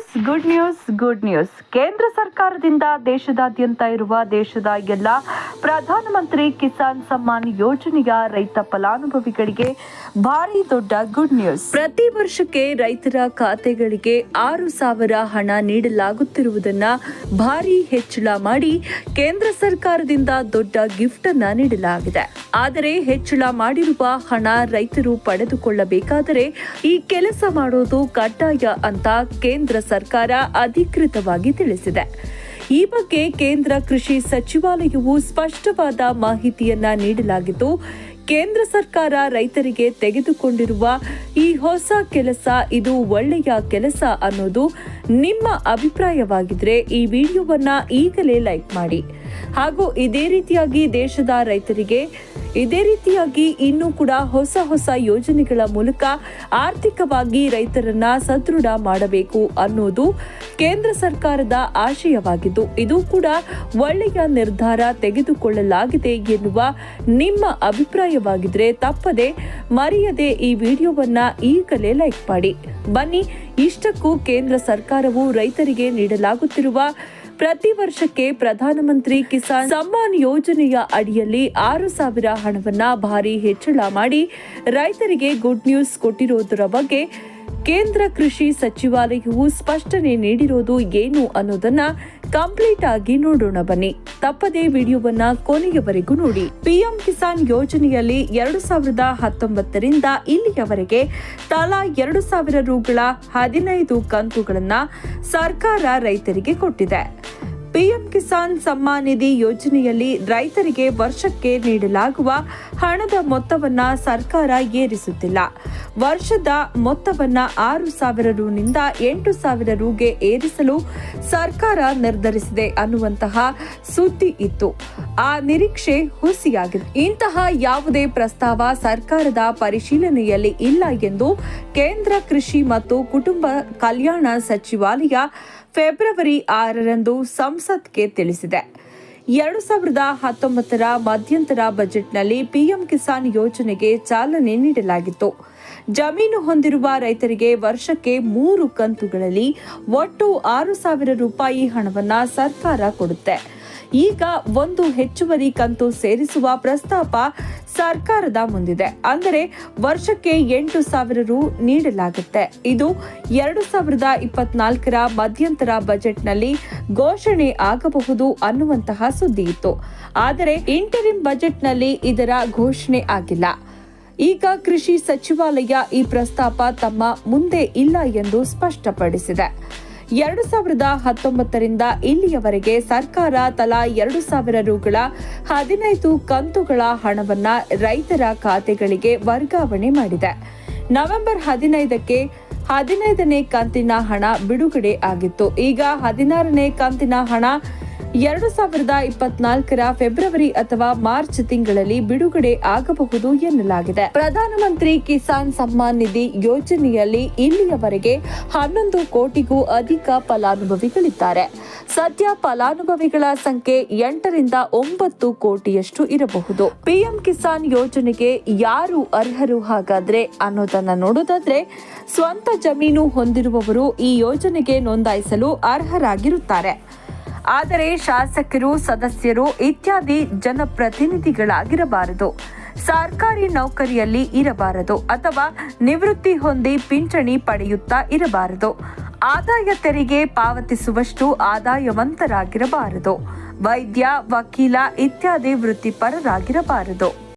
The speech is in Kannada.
News good news good news ಕೇಂದ್ರ ಸರ್ಕಾರದಿಂದ ದೇಶದಾದ್ಯಂತ ಇರುವ ದೇಶದ ಎಲ್ಲ ಪ್ರಧಾನಮಂತ್ರಿ ಕಿಸಾನ್ ಸಮ್ಮಾನ್ ಯೋಜನೆಯ ರೈತ ಫಲಾನುಭವಿಗಳಿಗೆ ಭಾರಿ ದೊಡ್ಡ ಗುಡ್ ನ್ಯೂಸ್ ಪ್ರತಿ ವರ್ಷಕ್ಕೆ ರೈತರ ಖಾತೆಗಳಿಗೆ ಆರು ಸಾವಿರ ಹಣ ನೀಡಲಾಗುತ್ತಿರುವುದನ್ನ ಭಾರಿ ಹೆಚ್ಚಳ ಮಾಡಿ ಕೇಂದ್ರ ಸರ್ಕಾರದಿಂದ ದೊಡ್ಡ ಗಿಫ್ಟ್ ಅನ್ನ ನೀಡಲಾಗಿದೆ. ಆದರೆ ಹೆಚ್ಚಳ ಮಾಡಿರುವ ಹಣ ರೈತರು ಪಡೆದುಕೊಳ್ಳಬೇಕಾದರೆ ಈ ಕೆಲಸ ಮಾಡೋದು ಕಡ್ಡಾಯ ಅಂತ ಕೇಂದ್ರ ಸರ್ಕಾರ ಅಧಿಕೃತವಾಗಿ ತಿಳಿಸಿದೆ. ಈ ಬಗ್ಗೆ ಕೇಂದ್ರ ಕೃಷಿ ಸಚಿವಾಲಯವು ಸ್ಪಷ್ಟವಾದ ಮಾಹಿತಿಯನ್ನ ನೀಡಲಾಗಿದ್ದು, ಕೇಂದ್ರ ಸರ್ಕಾರ ರೈತರಿಗೆ ತೆಗೆದುಕೊಂಡಿರುವ ಈ ಹೊಸ ಕೆಲಸ ಇದು ಒಳ್ಳೆಯ ಕೆಲಸ ಅನ್ನೋದು ನಿಮ್ಮ ಅಭಿಪ್ರಾಯವಾಗಿದ್ರೆ ಈ ವಿಡಿಯೋವನ್ನ ಈಗಲೇ ಲೈಕ್ ಮಾಡಿ. ಹಾಗೂ ಇದೇ ರೀತಿಯಾಗಿ ದೇಶದ ರೈತರಿಗೆ ಇದೇ ರೀತಿಯಾಗಿ ಇನ್ನೂ ಕೂಡ ಹೊಸ ಹೊಸ ಯೋಜನೆಗಳ ಮೂಲಕ ಆರ್ಥಿಕವಾಗಿ ರೈತರನ್ನ ಸದೃಢ ಮಾಡಬೇಕು ಅನ್ನೋದು ಕೇಂದ್ರ ಸರ್ಕಾರದ ಆಶಯವಾಗಿದ್ದು, ಇದು ಕೂಡ ಒಳ್ಳೆಯ ನಿರ್ಧಾರ ತೆಗೆದುಕೊಳ್ಳಲಾಗಿದೆ ಎನ್ನುವ ನಿಮ್ಮ ಅಭಿಪ್ರಾಯವಾಗಿದ್ರೆ ತಪ್ಪದೆ ಮರೆಯದೆ ಈ ವಿಡಿಯೋವನ್ನ ಈಗಲೇ ಲೈಕ್ ಮಾಡಿ. ಬನ್ನಿ ಇಷ್ಟಕ್ಕೂ ಕೇಂದ್ರ ಸರ್ಕಾರವು ರೈತರಿಗೆ ನೀಡಲಾಗುತ್ತಿರುವ ಪ್ರತಿ ವರ್ಷಕ್ಕೆ ಪ್ರಧಾನಮಂತ್ರಿ ಕಿಸಾನ್ ಸಮ್ಮಾನ್ ಯೋಜನೆಯ ಅಡಿಯಲ್ಲಿ ಆರು ಸಾವಿರ ಹಣವನ್ನು ಭಾರಿ ಹೆಚ್ಚಳ ಮಾಡಿ ರೈತರಿಗೆ ಗುಡ್ ನ್ಯೂಸ್ ಕೊಟ್ಟಿರೋದರ ಬಗ್ಗೆ ಕೇಂದ್ರ ಕೃಷಿ ಸಚಿವಾಲಯವು ಸ್ಪಷ್ಟನೆ ನೀಡಿರೋದು ಏನು ಅನ್ನೋದನ್ನ ಕಂಪ್ಲೀಟ್ ಆಗಿ ನೋಡೋಣ ಬನ್ನಿ. ತಪ್ಪದೇ ವಿಡಿಯೋವನ್ನ ಕೊನೆಯವರೆಗೂ ನೋಡಿ. ಪಿಎಂ ಕಿಸಾನ್ ಯೋಜನೆಯಲ್ಲಿ ಎರಡು ಸಾವಿರದ ಹತ್ತೊಂಬತ್ತರಿಂದ ಇಲ್ಲಿಯವರೆಗೆ ತಲಾ ಎರಡು ಸಾವಿರ ರೂಗಳ ಹದಿನೈದು ಕಂತುಗಳನ್ನ ಸರ್ಕಾರ ರೈತರಿಗೆ ಕೊಟ್ಟಿದೆ. ಪಿಎಂ ಕಿಸಾನ್ ಸಮ್ಮಾನ್ ನಿಧಿ ಯೋಜನೆಯಲ್ಲಿ ರೈತರಿಗೆ ವರ್ಷಕ್ಕೆ ನೀಡಲಾಗುವ ಹಣದ ಮೊತ್ತವನ್ನ ಸರ್ಕಾರ ಏರಿಸುತ್ತಿಲ್ಲ. ವರ್ಷದ ಮೊತ್ತವನ್ನ ಆರು ಸಾವಿರ ರುನಿಂದ ಎಂಟು ಸಾವಿರ ರುಗೆ ಏರಿಸಲು ಸರ್ಕಾರ ನಿರ್ಧರಿಸಿದೆ ಅನ್ನುವಂತಹ ಸುದ್ದಿ ಇತ್ತು. ಆ ನಿರೀಕ್ಷೆ ಹುಸಿಯಾಗಿದೆ. ಇಂತಹ ಯಾವುದೇ ಪ್ರಸ್ತಾವ ಸರ್ಕಾರದ ಪರಿಶೀಲನೆಯಲ್ಲಿ ಇಲ್ಲ ಎಂದು ಕೇಂದ್ರ ಕೃಷಿ ಮತ್ತು ಕುಟುಂಬ ಕಲ್ಯಾಣ ಸಚಿವಾಲಯ ಫೆಬ್ರವರಿ ಆರರಂದು ಸಂಸತ್ಗೆ ತಿಳಿಸಿದೆ. ಎರಡು ಸಾವಿರದ ಹತ್ತೊಂಬತ್ತರ ಮಧ್ಯಂತರ ಬಜೆಟ್ನಲ್ಲಿ ಪಿಎಂ ಕಿಸಾನ್ ಯೋಜನೆಗೆ ಚಾಲನೆ ನೀಡಲಾಗಿತ್ತು. ಜಮೀನು ಹೊಂದಿರುವ ರೈತರಿಗೆ ವರ್ಷಕ್ಕೆ ಮೂರು ಕಂತುಗಳಲ್ಲಿ ಒಟ್ಟು ಆರು ಸಾವಿರ ರೂಪಾಯಿ ಹಣವನ್ನು ಸರ್ಕಾರ ಕೊಡುತ್ತೆ. ಈಗ ಒಂದು ಹೆಚ್ಚುವರಿ ಕಂತು ಸೇರಿಸುವ ಪ್ರಸ್ತಾಪ ಸರ್ಕಾರದ ಮುಂದಿದೆ. ಅಂದರೆ ವರ್ಷಕ್ಕೆ ಎಂಟು ಸಾವಿರ ರು ನೀಡಲಾಗುತ್ತೆ. ಇದು ಎರಡು ಸಾವಿರದ ಇಪ್ಪತ್ನಾಲ್ಕರ ಮಧ್ಯಂತರ ಬಜೆಟ್ನಲ್ಲಿ ಘೋಷಣೆ ಆಗಬಹುದು ಅನ್ನುವಂತಹ ಸುದ್ದಿ ಇತ್ತು. ಆದರೆ ಇಂಟರಿಂ ಬಜೆಟ್ನಲ್ಲಿ ಇದರ ಘೋಷಣೆ ಆಗಿಲ್ಲ. ಈಗ ಕೃಷಿ ಸಚಿವಾಲಯ ಈ ಪ್ರಸ್ತಾಪ ತಮ್ಮ ಮುಂದೆ ಇಲ್ಲ ಎಂದು ಸ್ಪಷ್ಟಪಡಿಸಿದೆ. ಎರಡು ಸಾವಿರದ ಹತ್ತೊಂಬತ್ತರಿಂದ ಇಲ್ಲಿಯವರೆಗೆ ಸರ್ಕಾರ ತಲಾ ಎರಡು ಸಾವಿರ ರುಗಳ ಹದಿನೈದು ಕಂತುಗಳ ಹಣವನ್ನ ರೈತರ ಖಾತೆಗಳಿಗೆ ವರ್ಗಾವಣೆ ಮಾಡಿದೆ. ನವೆಂಬರ್ ಹದಿನೈದಕ್ಕೆ ಹದಿನೈದನೇ ಕಂತಿನ ಹಣ ಬಿಡುಗಡೆ ಆಗಿತ್ತು. ಈಗ ಹದಿನಾರನೇ ಕಂತಿನ ಹಣ ಎರಡು ಸಾವಿರದ ಇಪ್ಪತ್ನಾಲ್ಕರ ಫೆಬ್ರವರಿ ಅಥವಾ ಮಾರ್ಚ್ ತಿಂಗಳಲ್ಲಿ ಬಿಡುಗಡೆ ಆಗಬಹುದು ಎನ್ನಲಾಗಿದೆ. ಪ್ರಧಾನಮಂತ್ರಿ ಕಿಸಾನ್ ಸಮ್ಮಾನ್ ನಿಧಿ ಯೋಜನೆಯಲ್ಲಿ ಇಲ್ಲಿಯವರೆಗೆ ಹನ್ನೊಂದು ಕೋಟಿಗೂ ಅಧಿಕ ಫಲಾನುಭವಿಗಳಿದ್ದಾರೆ. ಸದ್ಯ ಫಲಾನುಭವಿಗಳ ಸಂಖ್ಯೆ ಎಂಟರಿಂದ ಒಂಬತ್ತು ಕೋಟಿಯಷ್ಟು ಇರಬಹುದು. ಪಿಎಂ ಕಿಸಾನ್ ಯೋಜನೆಗೆ ಯಾರು ಅರ್ಹರು ಹಾಗಾದ್ರೆ ಅನ್ನೋದನ್ನ ನೋಡೋದಾದ್ರೆ ಸ್ವಂತ ಜಮೀನು ಹೊಂದಿರುವವರು ಈ ಯೋಜನೆಗೆ ನೋಂದಾಯಿಸಲು ಅರ್ಹರಾಗಿರುತ್ತಾರೆ. ಆದರೆ ಶಾಸಕರು, ಸದಸ್ಯರು ಇತ್ಯಾದಿ ಜನಪ್ರತಿನಿಧಿಗಳಾಗಿರಬಾರದು. ಸರ್ಕಾರಿ ನೌಕರಿಯಲ್ಲಿ ಇರಬಾರದು ಅಥವಾ ನಿವೃತ್ತಿ ಹೊಂದಿ ಪಿಂಚಣಿ ಪಡೆಯುತ್ತಾ ಇರಬಾರದು. ಆದಾಯ ತೆರಿಗೆ ಪಾವತಿಸುವಷ್ಟು ಆದಾಯವಂತರಾಗಿರಬಾರದು. ವೈದ್ಯ, ವಕೀಲ ಇತ್ಯಾದಿ ವೃತ್ತಿಪರರಾಗಿರಬಾರದು.